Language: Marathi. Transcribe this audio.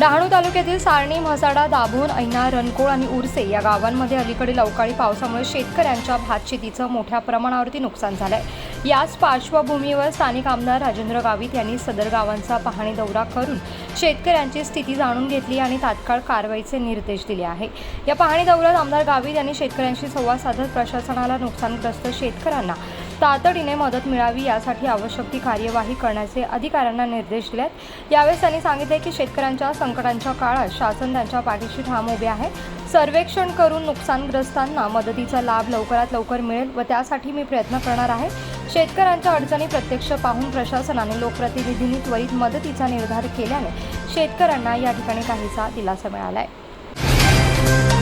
डहाणू तालुक्यातील सारणी म्हसाडा दाभोण ऐना रणकोळ आणि उरसे या गावांमध्ये अलीकडील अवकाळी पावसामुळे शेतकऱ्यांच्या भातशेतीचं मोठ्या प्रमाणावरती नुकसान झालंय. याच पार्श्वभूमीवर स्थानिक आमदार राजेंद्र गावित यांनी सदर गावांचा पाहणी दौरा करून शेतकऱ्यांची स्थिती जाणून घेतली आणि तात्काळ कारवाईचे निर्देश दिले आहे. या पाहणी दौऱ्यात आमदार गावित यांनी शेतकऱ्यांशी संवाद साधत प्रशासनाला नुकसानग्रस्त शेतकऱ्यांना तातडीने मदत मिळावी यासाठी आवश्यक ती कार्यवाही करण्याचे अधिकाऱ्यांना निर्देश दिलेत. यावेळेस त्यांनी सांगितले की शेतकऱ्यांच्या संकटांच्या काळात शासन त्यांच्या पाठीशी ठाम उभे आहे. सर्वेक्षण करून नुकसानग्रस्तांना मदतीचा लाभ लवकरात लवकर मिळेल व त्यासाठी मी प्रयत्न करणार आहे. शेतकऱ्यांच्या अडचणी प्रत्यक्ष पाहून प्रशासनाने लोकप्रतिनिधींनी त्वरित मदतीचा निर्धार केल्याने शेतकऱ्यांना या ठिकाणी काहीसा दिलासा मिळाला आहे